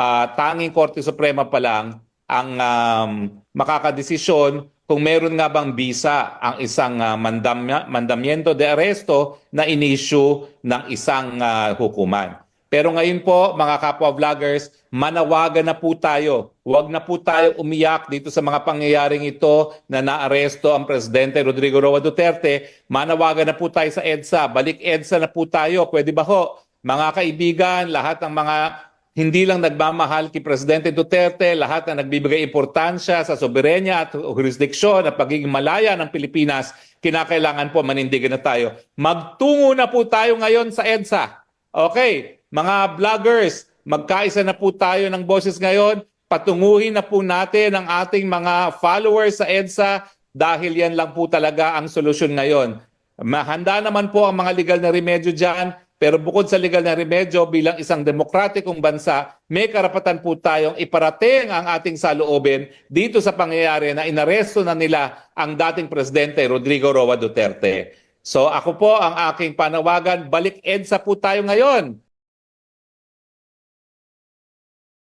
ah, tanging Korte Suprema pa lang ang um, makakadesisyon kung meron nga bang bisa ang isang ah, mandamya, mandamiento de arresto na inisyu ng isang ah, hukuman. Pero ngayon po, mga kapwa vloggers, manawagan na po tayo. Huwag na po tayo umiyak dito sa mga pangyayaring ito na naaresto ang Presidente Rodrigo Roa Duterte. Manawagan na po tayo sa EDSA. Balik EDSA na po tayo. Pwede ba ho? Mga kaibigan, lahat ng mga hindi lang nagmamahal kay Presidente Duterte, lahat na nagbibigay importansya sa soberenya at jurisdiksyon at pagiging malaya ng Pilipinas, kinakailangan po manindigan na tayo. Magtungo na po tayo ngayon sa EDSA. Okay, mga vloggers, magkaisa na po tayo ng boses ngayon. Patunguhin na po natin ang ating mga followers sa EDSA dahil yan lang po talaga ang solusyon ngayon. Mahanda naman po ang mga legal na remedyo dyan, pero bukod sa legal na remedyo, bilang isang demokratikong bansa, may karapatan po tayong iparating ang ating saloobin dito sa pangyayari na inaresto na nila ang dating Presidente Rodrigo Roa Duterte. So ako po ang aking panawagan, balik EDSA po tayo ngayon.